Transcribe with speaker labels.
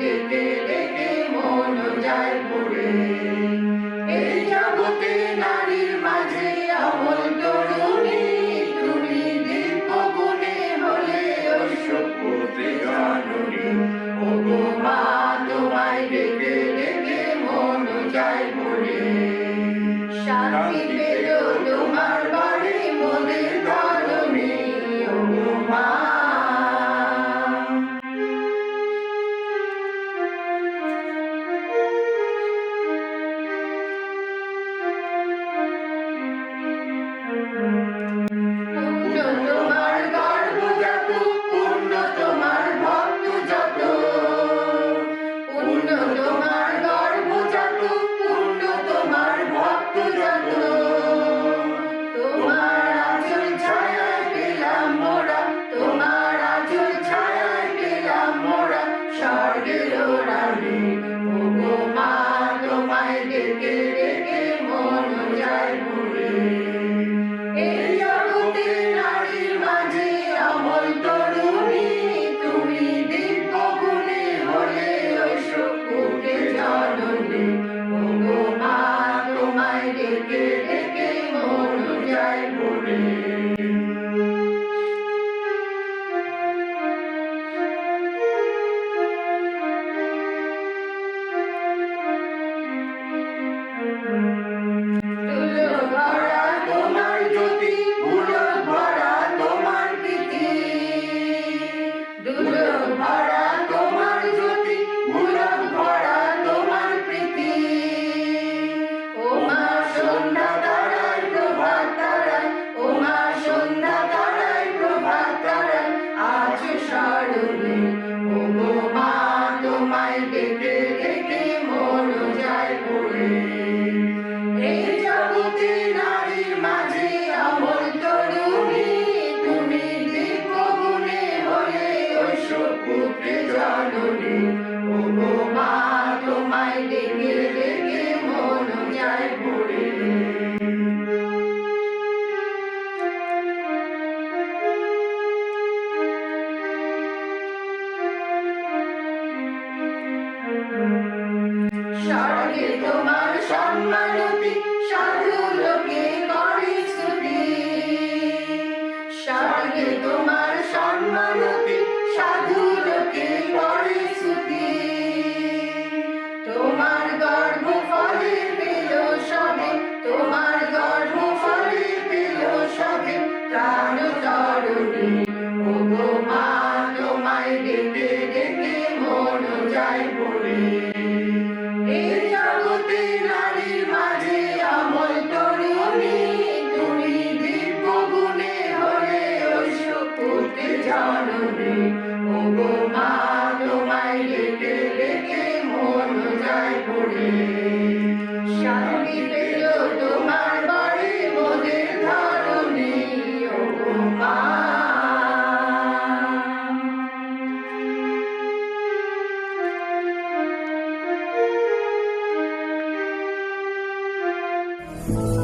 Speaker 1: ডেকে স্বর্গে তোমার সম্মানতি সাধু লোকে করে স্তুতি তোমার সম্মানতি সাধু লোকে করে তোমার গর্ভ ফলে পেল সবে, প্রাণ তরুণী
Speaker 2: Thank you.